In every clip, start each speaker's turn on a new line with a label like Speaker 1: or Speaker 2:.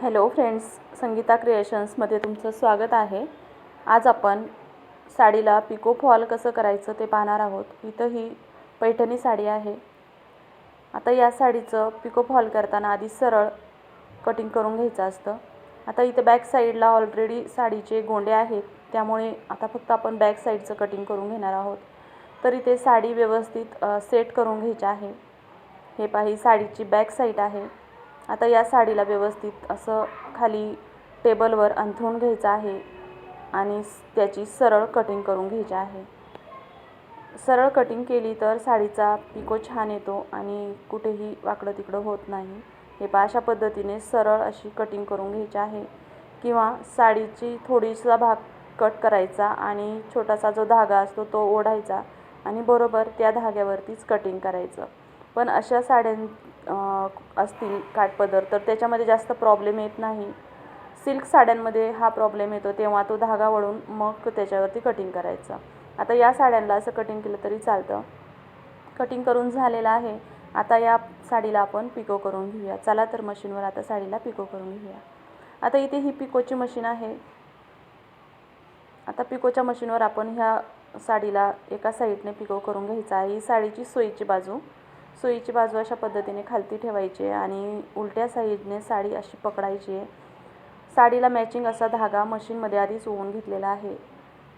Speaker 1: Hello friends Sangeeta क्रिएशन्समध्ये तुमचं स्वागत आहे. आज आपण साडीला पिको फॉल कसं करायचं ते पाहणार आहोत. इथं ही पैठणी साडी आहे. आता या साडीचं पिको फॉल करताना आधी सरळ कटिंग करून घ्यायचं असतं. आता इथे बॅक साईडला ऑलरेडी साडीचे गोंडे आहेत. त्यामुळे आता फक्त आपण बॅक साईडचं कटिंग करून घेणार आहोत. तर इथे साडी व्यवस्थित सेट करून घ्यायची आहे. हे पहा ही साडीची बॅक साईड आहे. आता या साडीला व्यवस्थित असं खाली टेबलवर अंथरून घ्यायचं आहे आणि त्याची सरळ कटिंग करून घ्यायची आहे. सरळ कटिंग केली तर साडीचा पिको छान येतो आणि कुठेही वाकडं तिकडं होत नाही. हे पा अशा पद्धतीने सरळ अशी कटिंग करून घ्यायची आहे. किंवा साडीची थोडीसा भाग कट करायचा आणि छोटासा जो धागा असतो तो ओढायचा आणि बरोबर त्या धाग्यावरतीच कटिंग करायचं. पण अशा साड्यां असतील काठपदर तर त्याच्यामध्ये जास्त प्रॉब्लेम येत नाही. सिल्क साड्यांमध्ये हा प्रॉब्लेम येतो तेव्हा तो धागा वळून मग त्याच्यावरती कटिंग करायचं. आता या साड्यांना असं कटिंग केलं तरी चालतं. कटिंग करून झालेलं आहे. आता या साडीला आपण पिको करून घेऊया. चला तर मशीनवर आता साडीला पिको करून घेऊया. आता इथे ही पिकोची मशीन आहे. आता पिकोच्या मशीनवर आपण ह्या साडीला एका साईडने पिको करून घ्यायचा आहे. ही साडीची सोयीची बाजू सोयीची बाजू अशा पद्धतीने खालती ठेवायची आहे आणि उलट्या साईडने साडी अशी पकडायची आहे. साडीला मॅचिंग असा धागा मशीनमध्ये आधीच ओवून घेतलेला आहे.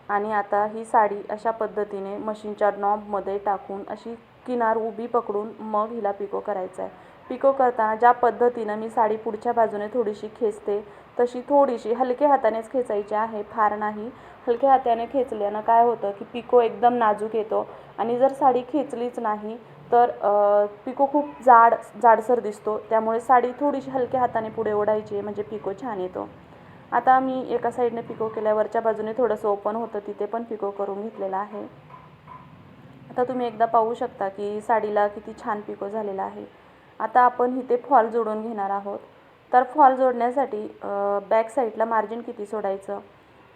Speaker 1: आणि आता ही साडी अशा पद्धतीने मशीनच्या नॉबमध्ये टाकून अशी किनार उभी पकडून मग हिला पिको करायचा आहे. पिको करताना ज्या पद्धतीनं मी साडी पुढच्या बाजूने थोडीशी खेचते तशी थोडीशी हलक्या हातानेच खेचायची आहे. फार नाही. हलक्या हाताने खेचल्यानं काय होतं की पिको एकदम नाजूक येतो. आणि जर साडी खेचलीच नाही तर पिको खूप जाड जाडसर दिसतो. त्यामुळे साडी थोडीशी हलक्या हाताने पुढे ओढायची म्हणजे पिको छान येतो. आता मी एका साईडने पिको केल्यावरच्या बाजूने थोडंसं ओपन होतं तिथे पण पिको करून घेतलेलं आहे. आता तुम्ही एकदा पाहू शकता की साडीला किती छान पिको झालेला आहे. आता आपण इथे फॉल जोडून घेणार आहोत. तर फॉल जोडण्यासाठी बॅक साईडला मार्जिन किती सोडायचं?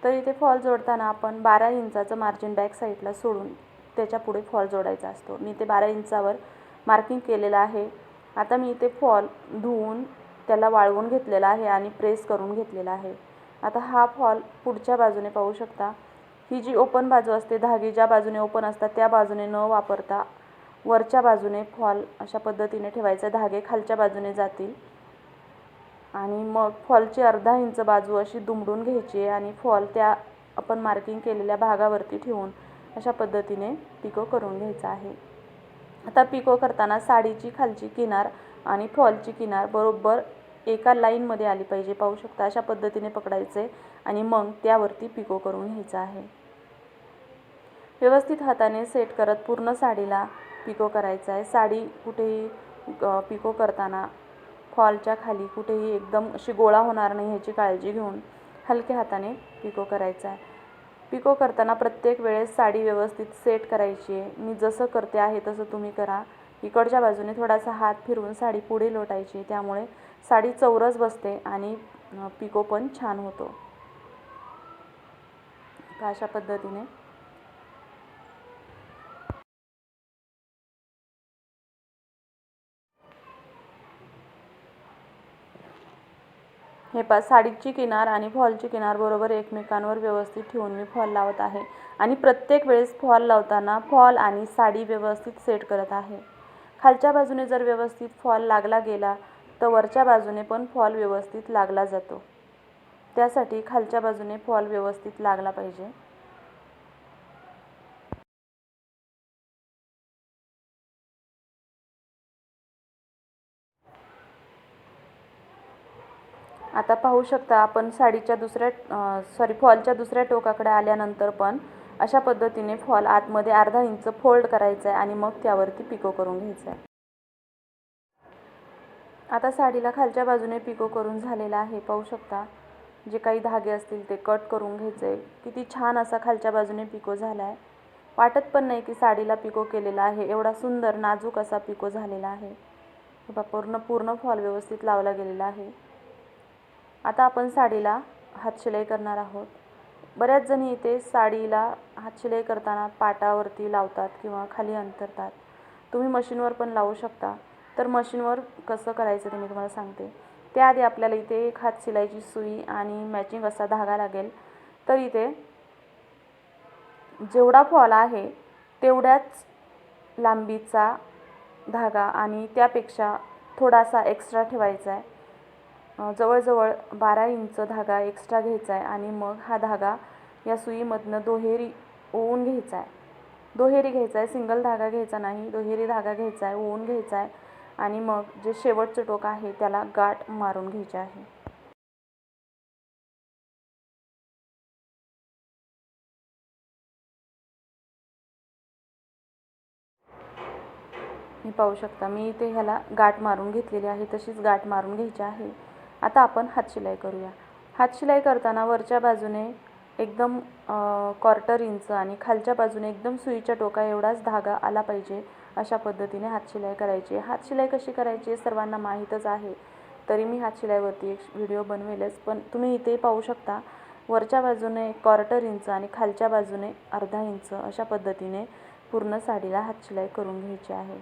Speaker 1: तर इथे फॉल जोडताना आपण बारा इंचाचं मार्जिन बॅक साईडला सोडून त्याच्या पुढे फॉल जोडायचा असतो. मी ते बारा इंचावर मार्किंग केलेलं आहे. आता मी इथे फॉल धुवून त्याला वाळवून घेतलेला आहे आणि प्रेस करून घेतलेला आहे. आता हा फॉल पुढच्या बाजूने पाहू शकता. ही जी ओपन बाजू असते धागे ज्या बाजूने ओपन असतात त्या बाजूने न वापरता वरच्या बाजूने फॉल अशा पद्धतीने ठेवायचा. धागे खालच्या बाजूने जातील. आणि मग फॉलची अर्धा इंच बाजू अशी दुमडून घ्यायची आहे आणि फॉल त्या आपण मार्किंग केलेल्या भागावरती ठेवून अशा पद्धतीने पिको करून घ्यायचा आहे. आता पिको करताना साडीची खालची किनार आणि फॉलची किनार बरोबर एका लाईनमध्ये आली पाहिजे. पाहू शकता अशा पद्धतीने पकडायचे आणि मग त्यावरती पिको करून घ्यायचा आहे. व्यवस्थित हाताने सेट करत पूर्ण साडीला पिको करायचं आहे. साडी कुठेही पिको करताना फॉलच्या खाली कुठेही एकदम अशी गोळा होणार नाही ह्याची काळजी घेऊन हलक्या हाताने पिको करायचा आहे. पिको करताना प्रत्येक वेळेस साडी व्यवस्थित सेट करायची आहे. मी जसं करते आहे तसं तुम्ही करा. इकडच्या बाजूने थोडासा हात फिरवून साडी पुढे लोटायची त्यामुळे साडी चौरस बसते आणि पिको पण छान होतो. अशा पद्धतीने हे पा साडीची किनार आणि फॉलची किनार बरोबर एकमेकांवर व्यवस्थित ठेवून मी फॉल लावत आहे. आणि प्रत्येक वेळेस फॉल लावताना फॉल आणि साडी व्यवस्थित सेट करत आहे. खालच्या बाजूने जर व्यवस्थित फॉल लागला गेला तर वरच्या बाजूने पण फॉल व्यवस्थित लागला जातो. त्यासाठी खालच्या बाजूने फॉल व्यवस्थित लागला पाहिजे. आता पाहू शकता आपण साडीच्या दुसऱ्या सॉरी फॉलच्या दुसऱ्या टोकाकडे आल्यानंतर पण अशा पद्धतीने फॉल आतमध्ये अर्धा इंच फोल्ड करायचा आहे आणि मग त्यावरती पिको करून घ्यायचा आहे आता साडीला खालच्या बाजूने पिको करून झालेला आहे पाहू शकता. जे काही धागे असतील ते कट करून घ्यायचे आहे किती छान असा खालच्या बाजूने पिको झाला आहे वाटत पण नाही की साडीला पिको केलेला आहे. एवढा सुंदर नाजूक असा पिको झालेला आहे. हे पूर्ण पूर्ण फॉल व्यवस्थित लावला गेलेला आहे. आता आपण साडीला हातशिलाई करणार आहोत. बऱ्याच जणी इथे साडीला हातशिलाई करताना पाटावरती लावतात किंवा खाली अंतरतात. तुम्ही मशीनवर पण लावू शकता. तर मशीनवर कसं करायचं ते मी तुम्हाला सांगते. त्याआधी आपल्याला इथे एक हात शिलाईची सुई आणि मॅचिंग असा धागा लागेल. तर इथे जेवढा फॉल आहे तेवढ्याच लांबीचा धागा आणि त्यापेक्षा थोडासा एक्स्ट्रा ठेवायचा आहे. जवळजवळ बारा इंच धागा एक्स्ट्रा घ्यायचा आहे आणि मग हा धागा या सुईमधनं दोहेरी ओवून घ्यायचा आहे. दोहेरी घ्यायचा आहे सिंगल धागा घ्यायचा नाही दोहेरी धागा घ्यायचा आहे ओवून घ्यायचा आहे आणि मग जे शेवटचं टोक आहे त्याला गाठ मारून घ्यायचे आहे. हे पाहू शकता मी इथे ह्याला गाठ मारून घेतलेली आहे तशीच गाठ मारून घ्यायची आहे. आता आपण हातशिलाई करूया. हातशिलाई करताना वरच्या बाजूने एकदम क्वार्टर इंच आणि खालच्या बाजूने एकदम सुईच्या टोका एवढाच धागा आला पाहिजे अशा पद्धतीने हातशिलाई करायची. हातशिलाई कशी करायची हे सर्वांना माहीतच आहे. तरी मी हातशिलाईवरती एक व्हिडिओ बनवेलच पण तुम्ही इथे पाहू शकता. वरच्या बाजूने क्वार्टर इंच आणि खालच्या बाजूने अर्धा इंच अशा पद्धतीने पूर्ण साडीला हातशिलाई करून घ्यायची आहे.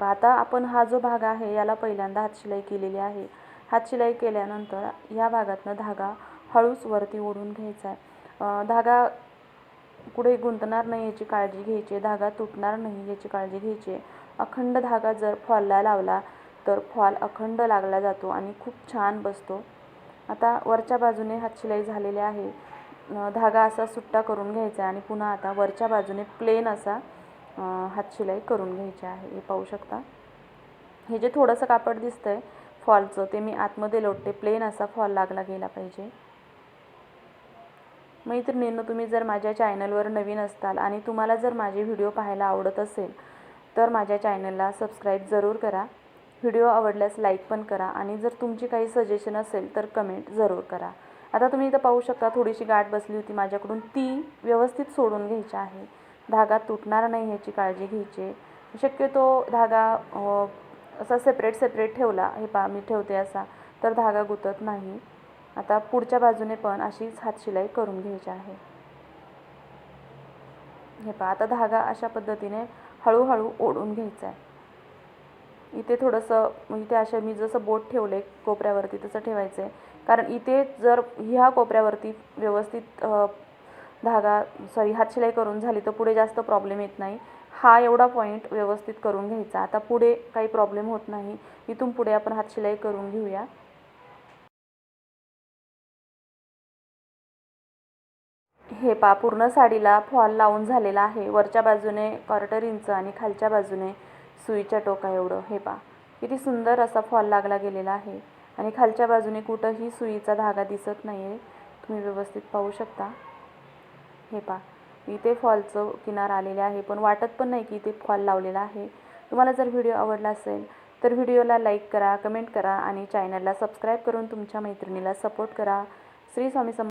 Speaker 1: आता आपण हा जो भाग आहे याला पहिल्यांदा हातशिलाई केलेली आहे. हातशिलाई केल्यानंतर ह्या भागातनं धागा हळूच वरती ओढून घ्यायचा आहे. धागा कुठे गुंतणार नाही याची काळजी घ्यायची आहे. धागा तुटणार नाही याची काळजी घ्यायची आहे. अखंड धागा जर फॉलला लावला तर फॉल अखंड लागला जातो आणि खूप छान बसतो. आता वरच्या बाजूने हातशिलाई झालेली आहे. धागा असा सुट्टा करून घ्यायचा आहे आणि पुन्हा आता वरच्या बाजूने प्लेन असा हातशिलाई करून घ्यायची आहे. हे पाहू शकता. हे जे थोडंसं कापड दिसतं आहे फॉलचं ते मी आतमध्ये लोटते. प्लेन असा फॉल लागला गेला पाहिजे. मैत्रिणींनो तुम्ही जर माझ्या चॅनलवर नवीन असताल आणि तुम्हाला जर माझे व्हिडिओ पाहायला आवडत असेल तर माझ्या चॅनलला सबस्क्राईब जरूर करा. व्हिडिओ आवडल्यास लाईक पण करा आणि जर तुमची काही सजेशन असेल तर कमेंट जरूर करा. आता तुम्ही इथं पाहू शकता थोडीशी गाठ बसली होती माझ्याकडून. ती व्यवस्थित सोडून घ्यायची आहे. धागा तुटणार नाही ह्याची काळजी घ्यायची. आहे. शक्यतो धागा असा सेपरेट सेपरेट ठेवला. हे पहा मी ठेवते असा. तर धागा गुतत नाही. आता पुढच्या बाजूने पण अशीच हातशिलाई करून घ्यायची आहे. हे पहा आता धागा अशा पद्धतीने हळूहळू ओढून घ्यायचा आहे. इथे थोडंसं इथे अशा मी जसं बोट ठेवले कोपऱ्यावरती तसं ठेवायचं आहे कारण इथे जर ह्या कोपऱ्यावरती व्यवस्थित धागा सॉरी हातशिलाई करून झाली तर पुढे जास्त प्रॉब्लेम येत नाही. हा एवढा पॉईंट व्यवस्थित करून घ्यायचा. आता पुढे काही प्रॉब्लेम होत नाही. इथून पुढे आपण हातशिलाई करून घेऊया. हे पा पूर्ण साडीला फॉल लावून झालेला आहे. वरच्या बाजूने क्वार्टर इंच आणि खालच्या बाजूने सुईच्या टोका एवढं. हे पा किती सुंदर असा फॉल लागला गेलेला आहे. आणि खालच्या बाजूने कुठंही सुईचा धागा दिसत नाही आहे तुम्ही व्यवस्थित पाहू शकता. हे पा इथे फॉलचं किनार आलेले आहे पण वाटत पण नाही की इथे फॉल लावलेला आहे. तुम्हाला जर व्हिडिओ आवडला असेल तर व्हिडिओला लाईक करा कमेंट करा आणि चॅनलला सबस्क्राईब करून तुमच्या मैत्रिणीला सपोर्ट करा. श्री स्वामी सम